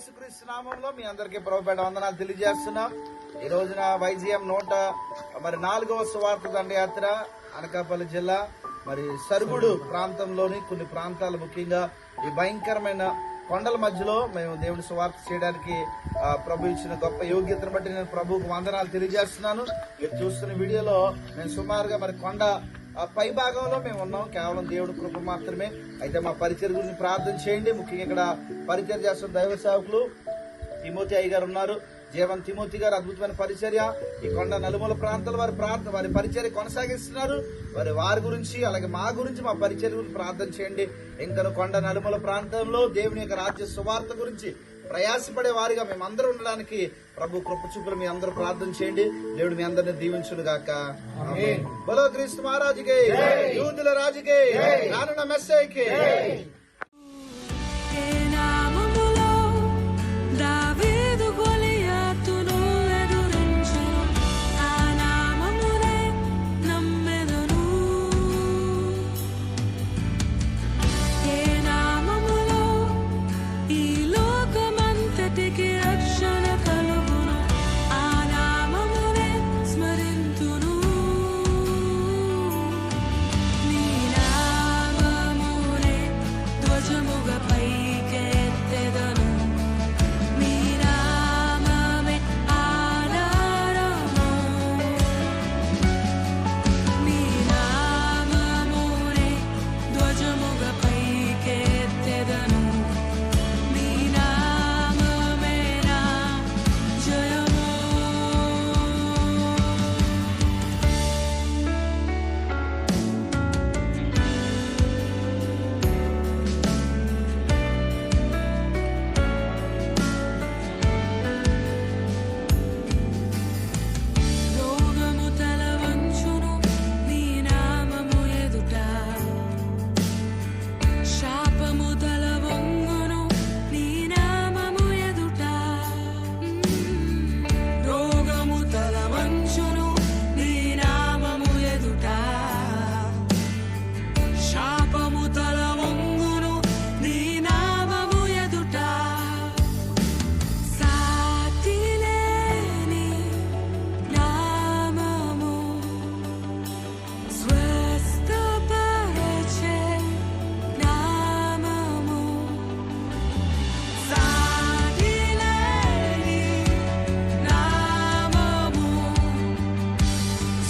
యేసుక్రీస్తు నామంలో మీ అందరికీ ప్రభుపేట వందనాలు తెలియజేస్తున్నాం. ఈ రోజున వైజీఎం నూట మరి నాలుగవ సువార్త దండయాత్ర అనకాపల్లి జిల్లా మరి సరుగుడు ప్రాంతంలోని కొన్ని ప్రాంతాలు ముఖ్యంగా ఈ భయంకరమైన కొండల మధ్యలో మేము దేవుని సువార్త చేయడానికి ప్రభు ఇచ్చిన గొప్ప యోగ్యతను బట్టి నేను ప్రభువుకు వందనాలు తెలియజేస్తున్నాను. మీరు చూస్తున్న వీడియోలో నేను సుమారుగా మరి కొండ పై భాగంలో మేము ఉన్నాం. కేవలం దేవుడి కృప మాత్రమే. అయితే మా పరిచయం గురించి ప్రార్థన చేయండి. ముఖ్యంగా ఇక్కడ పరిచయం చేస్తున్న దైవ సేవకులు తిమోతి అయ్య గారు ఉన్నారు. జీవన్ తిమోతి గారు అద్భుతమైన పరిచర్య. ఈ కొండ నలుమూల ప్రాంతాల వారి ప్రార్థన వారి పరిచర్య కొనసాగిస్తున్నారు. వారి వారి గురించి అలాగే మా గురించి మా పరిచర్య గురించి ప్రార్థన చేయండి. ఇంకా కొండ నలుమూల ప్రాంతంలో దేవుని యొక్క రాజ్య సువార్త గురించి ప్రయాసపడే వారిగా మేమందరం ఉండడానికి ప్రభు కృప చూపులు మీ అందరూ ప్రార్థన చేయండి. దేవుడు మీ అందరిని దీవించును గాక. బలో క్రీస్తు మహారాజుకి యూదుల రాజుకి రానున్న మెస్సైకి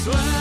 swear.